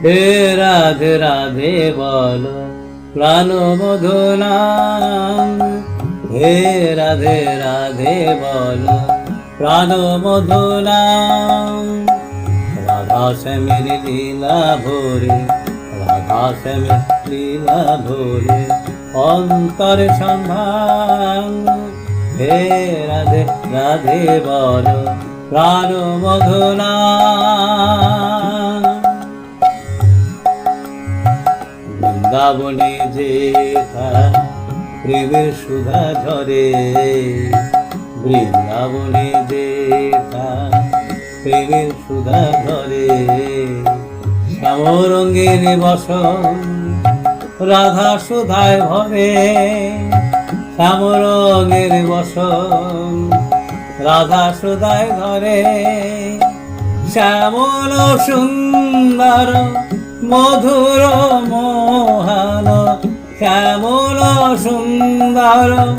হে রাধে রাধে বলো, প্রাণ মধুনাম। হে রাধে রাধে বলো, প্রাণ মধুনাম। রাধা শ্যামের লীলা ভোরে, রাধা শ্যামের লীলা ভোরে, অন্তর সন্ধান হে রাধে রাধে বলো, প্রাণ মধুনাম। বৃন্দাবনে যেথা প্রেমের সুধা ঝরে। বৃন্দাবনে যেথা প্রেমের সুধা ঝরে। শ্যামরঙ্গের বসন রাধা সুধায় ভরে শ্যামরঙ্গের বসন রাধা সুধায় ধরে। শ্যামল সুন্দর মধুর মোহন, শ্যামল সুন্দর,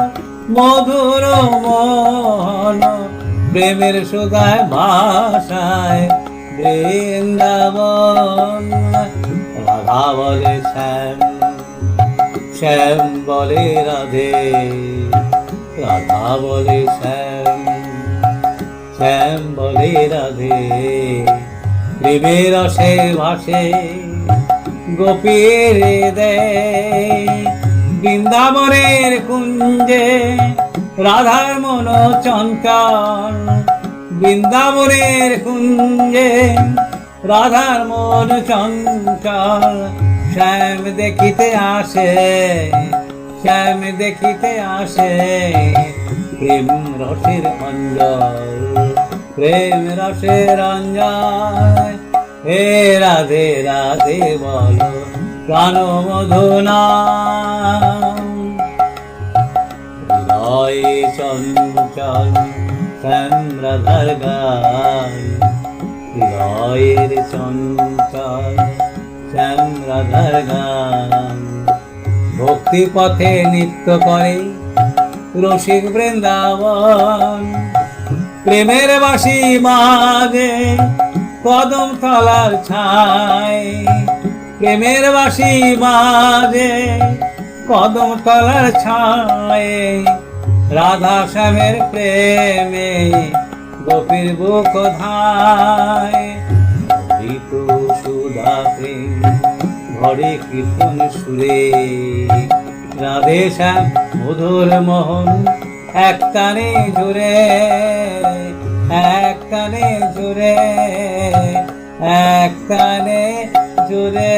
মধুর মোহন। প্রেমের সুগায় ভাষায় বৃন্দাবন। রাধা বলে শ্যাম শ্যাম বলে রাধে। রাধা বলে শ্যাম শ্যাম বলে রাধে। প্রেমের রসে ভাসে, গোপীর দে বৃন্দাবনের কুঞ্জে রাধার মন চঞ্চল বৃন্দাবনের কুঞ্জে রাধার মন চঞ্চল শ্যাম দেখিতে আসে, শ্যাম দেখিতে আসে প্রেম রসের অঞ্জল। প্রেম রসের অঞ্জল হে রাধে রাধে বলো প্রাণ মধুনা হৃদয়ে চঞ্চল শ্যাম রাধার গান হৃদয়ের চঞ্চল শ্যাম রাধার গান ভক্তি পথে নৃত্য করে রসিক বৃন্দাবন। প্রেমের বাসি মাঝে কদম তলার ছাই। প্রেমের বাসি মাঝে কদম তলার ছাই। রাধা শ্যামের প্রেমে গোপীর বুক ধায়। ঋতু সুধা প্রেম, ঘরে কীর্তন সুরে। রাধে শ্যাম, মধুর মোহন, এক কানে জুড়ে এক কানে জুড়ে এক কানে জুড়ে